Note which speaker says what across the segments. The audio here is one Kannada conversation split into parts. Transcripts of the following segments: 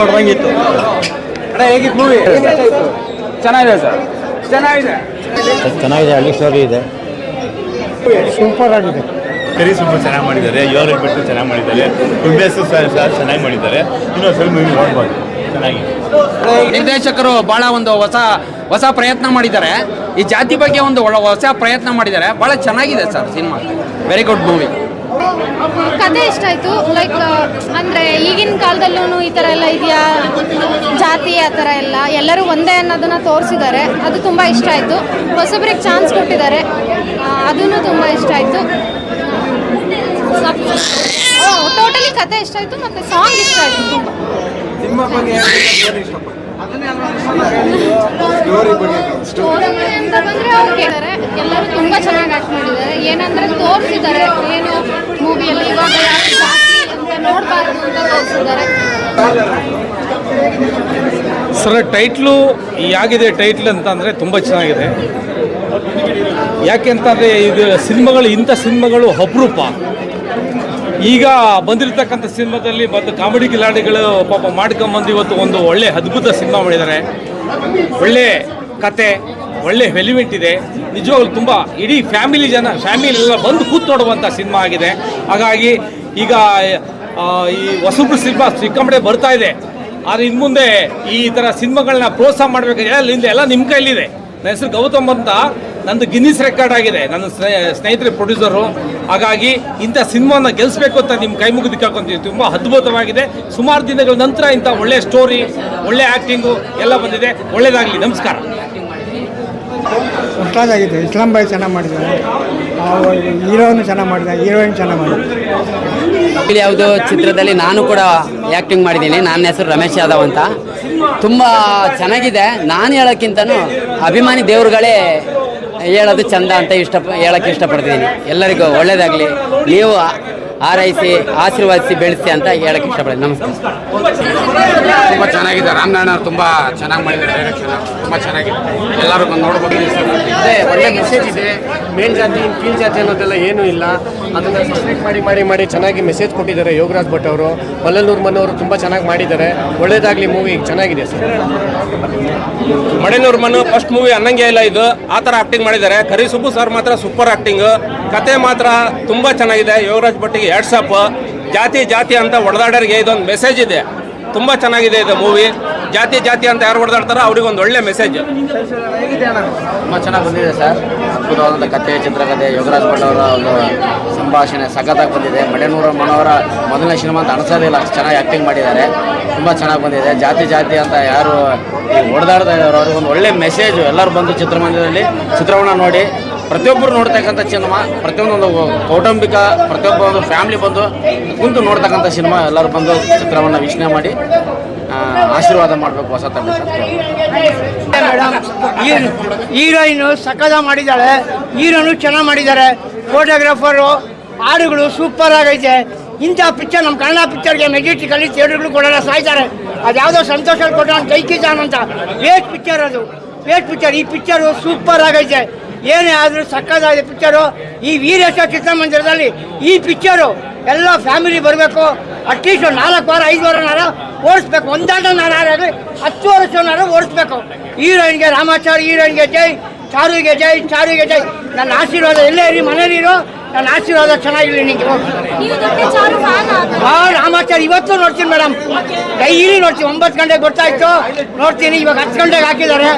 Speaker 1: ಹೊಡ್ದಂಗಿತ್ತು
Speaker 2: ಅಣ್ಣ ಹೇಗಿತ್ತು ಮೂವಿ ಚೆನ್ನಾಗಿದೆ ಸರ್. ಚೆನ್ನಾಗಿದೆ.
Speaker 3: ಚೆನ್ನಾಗಿದೆ ಹಳ್ಳಿ ಸ್ಟೋರಿ ಇದೆ.
Speaker 1: ಸೂಪರ್ ಆಗಿದೆ.
Speaker 4: ಕರಿ ಸ್ವಲ್ಪ ಚೆನ್ನಾಗಿ ಮಾಡಿದ್ದಾರೆ ಯೋರಲ್ಲಿ ಬಿಟ್ಟು ಚೆನ್ನಾಗಿ ಮಾಡಿದ್ದಾರೆ ಕುಂಬೇಸು ಸರ್ ಸರ್ ಚೆನ್ನಾಗಿ ಮಾಡಿದ್ದಾರೆ. ಇನ್ನೊಂದು ಸ್ವಲ್ಪ ಮೂವಿ ನೋಡ್ಬೋದು. ಚೆನ್ನಾಗಿ.
Speaker 2: ನಿರ್ದೇಶಕರು ಭಾಳ ಒಂದು ಹೊಸ ಹೊಸ ಪ್ರಯತ್ನ ಮಾಡಿದ್ದಾರೆ. ಈ ಜಾತಿ ಬಗ್ಗೆ ಒಂದು ಹೊಸ ಪ್ರಯತ್ನ ಮಾಡಿದ್ದಾರೆ. ಭಾಳ ಚೆನ್ನಾಗಿದೆ sir cinema. Very good movie
Speaker 5: ಕತೆ ಇಷ್ಟ ಆಯಿತು ಲೈಕ್ ಅಂದರೆ ಈಗಿನ ಕಾಲದಲ್ಲೂ ಈ ಥರ ಎಲ್ಲ ಇದೆಯಾ? ಜಾತಿ ಆ ಥರ ಎಲ್ಲ? ಎಲ್ಲರೂ ಒಂದೇ ಅನ್ನೋದನ್ನು ತೋರಿಸಿದ್ದಾರೆ. ಅದು ತುಂಬ ಇಷ್ಟ ಆಯಿತು. ಹೊಸಬ್ರಿಗೆ ಚಾನ್ಸ್ ಕೊಟ್ಟಿದ್ದಾರೆ. ಅದೂ ತುಂಬ ಇಷ್ಟ ಆಯಿತು. ಕತೆ ಇಷ್ಟ ಆಯ್ತು ಮತ್ತೆ ಸಾಂಗ್ ಇಷ್ಟ ಆಯಿತು ತುಂಬ. ಸ್ಟೋರಿ ಅಂತ ಬಂದರೆ ಅವ್ರು ಕೇಳಿದ್ದಾರೆ ಎಲ್ಲರೂ ತುಂಬಾ ಚೆನ್ನಾಗಿ ಆಕ್ಟ್ ಮಾಡಿದ್ದಾರೆ. ಏನಂದ್ರೆ ತೋರಿಸಿದ್ದಾರೆ. ಏನು ಮೂವಿಯಲ್ಲಿ ಇವಾಗ ಯಾರು ಜಾತಿ ಅಂತ ನೋಡಬಾರ್ದು ಅಂತ ತೋರಿಸಿದ್ದಾರೆ.
Speaker 1: ಸರ್ ಟೈಟ್ಲು ಯಾಗಿದೆ ಟೈಟ್ಲ್ ಅಂತ ಅಂದರೆ ತುಂಬ ಚೆನ್ನಾಗಿದೆ. ಯಾಕೆ ಅಂತಂದರೆ ಇದು ಸಿನಿಮಾಗಳು ಇಂಥ ಸಿನಿಮಾಗಳು ಅಪರೂಪ. ಈಗ ಬಂದಿರತಕ್ಕಂಥ ಸಿನಿಮಾದಲ್ಲಿ ಬಂದು ಕಾಮಿಡಿ ಕಿಲಾಡಿಗಳು ಪಾಪ ಮಾಡ್ಕೊಂಬಂದು ಇವತ್ತು ಒಂದು ಒಳ್ಳೆ ಅದ್ಭುತ ಸಿನಿಮಾ ಮಾಡಿದ್ದಾರೆ. ಒಳ್ಳೆ ಕತೆ, ಒಳ್ಳೆ ಎಲಿಮೆಂಟ್ ಇದೆ. ನಿಜವಾಗ್ಲೂ ತುಂಬ ಇಡೀ ಫ್ಯಾಮಿಲಿ ಜನ ಫ್ಯಾಮಿಲಿ ಎಲ್ಲ ಬಂದು ಕೂತ್ ನೋಡುವಂಥ ಸಿನಿಮಾ ಆಗಿದೆ. ಹಾಗಾಗಿ ಈಗ ಈ ಹೊಸಬ್ರು ಸಿನಿಮಾ ಸಿಕ್ಕಂಬಡೆ ಬರ್ತಾ ಇದೆ. ಆದರೆ ಇನ್ನು ಮುಂದೆ ಈ ಥರ ಸಿನಿಮಾಗಳನ್ನ ಪ್ರೋತ್ಸಾಹ ಮಾಡಬೇಕಾದ್ರೆ ಎಲ್ಲ ಎಲ್ಲ ನಿಮ್ಮ ಕೈಲಿದೆ ನನ್ನ ಹೆಸರು ಗೌತಮ್ ಅಂತ. ನಂದು ಗಿನ್ನಿಸ್ ರೆಕಾರ್ಡ್ ಆಗಿದೆ. ನನ್ನ ಸ್ನೇ- ಸ್ನೇಹಿತರ ಪ್ರೊಡ್ಯೂಸರು ಹಾಗಾಗಿ ಇಂಥ ಸಿನಿಮಾನ ಗೆಲ್ಲಿಸ್ಬೇಕು ಅಂತ ನಿಮ್ಮ ಕೈ ಮುಗಿದು ಕೇಳ್ಕೊತೀವಿ. ತುಂಬ ಅದ್ಭುತವಾಗಿದೆ. ಸುಮಾರು ದಿನಗಳ ನಂತರ ಇಂಥ ಒಳ್ಳೆಯ ಸ್ಟೋರಿ ಒಳ್ಳೆ ಆ್ಯಕ್ಟಿಂಗು ಎಲ್ಲ ಬಂದಿದೆ. ಒಳ್ಳೆಯದಾಗಲಿ ನಮಸ್ಕಾರ.
Speaker 6: ಆಗಿದೆ ಇಸ್ಲಾಂ ಬಾಯ್ ಚೆನ್ನಾಗಿ ಮಾಡಿದ್ದಾರೆ. ಹೀರೋನು ಚೆನ್ನಾಗಿ ಮಾಡಿದೆ ಹೀರೋಯಿನ್ ಚೆನ್ನಾಗಿ ಮಾಡಿದೆ
Speaker 7: ಇಲ್ಲಿ ಯಾವುದೋ ಚಿತ್ರದಲ್ಲಿ ನಾನು ಕೂಡ ಆ್ಯಕ್ಟಿಂಗ್ ಮಾಡಿದ್ದೀನಿ. ನನ್ನ ಹೆಸರು ರಮೇಶ್ ಯಾದವ್ ಅಂತ. ತುಂಬ ಚೆನ್ನಾಗಿದೆ. ನಾನು ಹೇಳೋಕ್ಕಿಂತನೂ ಅಭಿಮಾನಿ ದೇವರುಗಳೇ ಹೇಳೋದು ಚಂದ ಅಂತ ಇಷ್ಟ ಹೇಳಕ್ಕೆ ಇಷ್ಟಪಡ್ತಿದ್ದೀನಿ ಎಲ್ಲರಿಗೂ ಒಳ್ಳೇದಾಗಲಿ. ನೀವು ಆರೈಸಿ ಆಶೀರ್ವಾದಿಸಿ ಬೆಳೆಸಿ ಅಂತ ಹೇಳಕ್ಕೆ ಇಷ್ಟಪಡ್ತೀನಿ. ನಮಸ್ಕಾರ.
Speaker 2: ತುಂಬ ಚೆನ್ನಾಗಿದೆ. ರಾಮನಾರಾಯಣ ಅವ್ರು ತುಂಬ ಚೆನ್ನಾಗಿ ಮಾಡಿದ್ದಾರೆ ಡೈರೆಕ್ಷನ್ ತುಂಬ ಚೆನ್ನಾಗಿದೆ. ಎಲ್ಲರೂ ಬಂದು ನೋಡ್ಬೋದು.
Speaker 8: ಅದೇ ಒಳ್ಳೆ ಮೆಸೇಜ್ ಇದೆ. ಮೇಲ್ ಜಾತಿ ಕೀಳ್ ಜಾತಿ ಅನ್ನೋದೆಲ್ಲ ಏನೂ ಇಲ್ಲ. ಅದನ್ನು ಸಬ್ಸ್ಕ್ರೈಬ್ ಮಾಡಿ ಮಾಡಿ ಮಾಡಿ ಚೆನ್ನಾಗಿ ಮೆಸೇಜ್ ಕೊಟ್ಟಿದ್ದಾರೆ ಯೋಗರಾಜ್ ಭಟ್ ಅವರು. ಮಲ್ಲನೂರ್ ಮನೋರು ತುಂಬ ಚೆನ್ನಾಗಿ ಮಾಡಿದ್ದಾರೆ. ಒಳ್ಳೇದಾಗಲಿ ಮೂವಿ ಚೆನ್ನಾಗಿದೆ sir.
Speaker 9: Madenur Manu first movie ಅನ್ನಂಗೆ ಇಲ್ಲ ಇದು. ಆ ಥರ ಆಕ್ಟಿಂಗ್ ಮಾಡಿದ್ದಾರೆ. ಕರಿ ಸುಬ್ಬು ಸರ್ ಮಾತ್ರ ಸೂಪರ್ ಆಕ್ಟಿಂಗ್ ಕತೆ ಮಾತ್ರ ತುಂಬಾ ಚೆನ್ನಾಗಿದೆ. ಯೋಗರಾಜ್ ಭಟ್ಟಿಗೆ ಎರಡ್ ಸಾಪ್ ಜಾತಿ ಜಾತಿ ಅಂತ ಹೊಡೆದಾಡೋರಿಗೆ ಇದೊಂದು ಮೆಸೇಜ್ ಇದೆ. ತುಂಬ ಚೆನ್ನಾಗಿದೆ ಇದು ಮೂವಿ ಜಾತಿ ಜಾತಿ ಅಂತ ಯಾರು ಹೊಡೆದಾಡ್ತಾರೋ ಅವ್ರಿಗೆ ಒಂದು ಒಳ್ಳೆ ಮೆಸೇಜ್
Speaker 7: ತುಂಬ ಚೆನ್ನಾಗಿ ಬಂದಿದೆ ಸರ್ ಅದ್ಭುತವಾದಂಥ ಕಥೆ, ಚಿತ್ರಕಥೆ, ಯೋಗರಾಜ್ ಭಟ್ ಅವರ ಒಂದು ಸಂಭಾಷಣೆ ಸಖತ್ತಾಗಿ ಬಂದಿದೆ. ಮಡೆನೂರ ಮನೋರ ಮೊದಲನೇ ಸಿನಿಮಾ ಅಂತ ಅನಿಸೋದಿಲ್ಲ ಚೆನ್ನಾಗಿ ಆ್ಯಕ್ಟಿಂಗ್ ಮಾಡಿದ್ದಾರೆ. ತುಂಬ ಚೆನ್ನಾಗಿ ಬಂದಿದೆ. ಜಾತಿ ಜಾತಿ ಅಂತ ಯಾರು ಹೊಡೆದಾಡ್ತಾ ಇದ್ದಾರೆ ಅವ್ರಿಗೆ ಒಂದು ಒಳ್ಳೆ ಮೆಸೇಜು ಎಲ್ಲರೂ ಬಂದು ಚಿತ್ರಮಂದಿರದಲ್ಲಿ ಚಿತ್ರವನ್ನ ನೋಡಿ ಪ್ರತಿಯೊಬ್ಬರು ನೋಡ್ತಕ್ಕಂಥ ಸಿನಿಮಾ, ಪ್ರತಿಯೊಂದೊಂದು ಕೌಟುಂಬಿಕ ಪ್ರತಿಯೊಬ್ಬ ಒಂದು ಫ್ಯಾಮಿಲಿ ಬಂದು ಕುಂತು ನೋಡ್ತಕ್ಕಂಥ ಸಿನಿಮಾ ಎಲ್ಲರೂ ಬಂದು ಚಿತ್ರವನ್ನು ವೀಕ್ಷಣೆ ಮಾಡಿ ಆಶೀರ್ವಾದ ಮಾಡಬೇಕು ಹೊಸ ತಮ್ಮ
Speaker 6: ಹೀರೋಯಿನ್ ಸಕದ ಮಾಡಿದ್ದಾಳೆ, ಹೀರೋನು ಚೆನ್ನಾಗಿ ಮಾಡಿದ್ದಾರೆ ಫೋಟೋಗ್ರಾಫರು ಹಾಡುಗಳು ಸೂಪರ್ ಆಗೈತೆ. ಇಂಥ ಪಿಕ್ಚರ್ ನಮ್ಮ ಕನ್ನಡ ಪಿಕ್ಚರ್ಗೆ ಮೆಜೆಸ್ಟಿಕಲ್ಲಿ ಥಿಯೇಟರ್ಗಳು ಕೊಡೋಲ್ಲ, ಸಾಯ್ತಾರೆ. ಅದ್ಯಾವುದೋ ಸಂತೋಷ ಕೈಕಿ ಜೈಕಿಜಾನ್ ಅಂತ. ವೇಸ್ಟ್ ಪಿಕ್ಚರ್ ಅದು. ವೇಸ್ಟ್ ಪಿಕ್ಚರ್ ಈ ಪಿಕ್ಚರು ಸೂಪರ್ ಆಗೈತೆ. ಏನೇ ಆದರೂ ಸಕ್ಕದಾಗಿದೆ ಪಿಕ್ಚರು ಈ ವೀರೇಶ ಚಿತ್ರಮಂದಿರದಲ್ಲಿ ಈ ಪಿಕ್ಚರು ಎಲ್ಲ ಫ್ಯಾಮಿಲಿ ಬರಬೇಕು. ಅಟ್ಲೀಸ್ಟ್ ನಾಲ್ಕು ವಾರ, ಐದು ವಾರನಾರ ಓಡಿಸ್ಬೇಕು. ಒಂದಾಟನಾರ ಆಗಲಿ, ಹತ್ತು ವರ್ಷನಾರ ಓಡಿಸ್ಬೇಕು. ಹೀರೋಯಿನ್ಗೆ ರಾಮಾಚಾರ್, ಹೀರೋಯಿನ್ಗೆ ಜೈ, ಚಾರುಗೆ ಜೈ ಚಾರುಗೆ ಜೈ. ನನ್ನ ಆಶೀರ್ವಾದ ಎಲ್ಲೇ ಇರಿ ಮನೇಲಿ ಇರೋ ನನ್ನ ಆಶೀರ್ವಾದ ಚೆನ್ನಾಗಿರಲಿ ನಿಮಗೆ ಹಾಂ ರಾಮಾಚಾರ್ಯ ಇವತ್ತು ನೋಡ್ತೀನಿ ಮೇಡಮ್ ಡೈಲಿ ನೋಡ್ತೀನಿ. ಒಂಬತ್ತು ಗಂಟೆಗೆ ಗೊತ್ತಾಯಿತು ನೋಡ್ತೀನಿ. ಇವಾಗ ಹತ್ತು ಗಂಟೆಗೆ ಹಾಕಿದ್ದಾರೆ.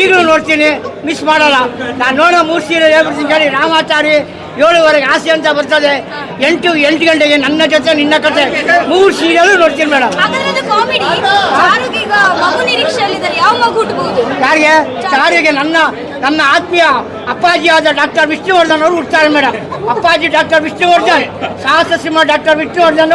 Speaker 6: ಈಗಲೂ ನೋಡ್ತೀನಿ. ಮಿಸ್ ಮಾಡಲ್ಲ. ನಾನು ನೋಡೋ ಮೂರು ಸೀರೆ ಹೇಳ್ಬಿಡ್ತೀನಿ ಕೇಳಿ. ರಾಮಾಚಾರಿ ಏಳುವರೆಗೆ ಆಸೆ ಅಂತ ಬರ್ತದೆ. ಎಂಟು ಎಂಟು ಗಂಟೆಗೆ ನನ್ನ ಜೊತೆ ನಿನ್ನ ಕತೆ. ಮೂರು ಸೀರಿಯಲ್ ನೋಡ್ತೀನಿ ಮೇಡಮ್. ಯಾರಿಗೆ? ಯಾರಿಗೆ ನನ್ನ ನನ್ನ ಆತ್ಮೀಯ ಅಪ್ಪಾಜಿ ಆದ ಡಾಕ್ಟರ್ ವಿಷ್ಣುವರ್ಧನ್ ಅವರು ಹುಡ್ತಾರೆ madam. Appaji doctor Vishnuvardhan Sahasa Simha doctor Vishnuvardhan.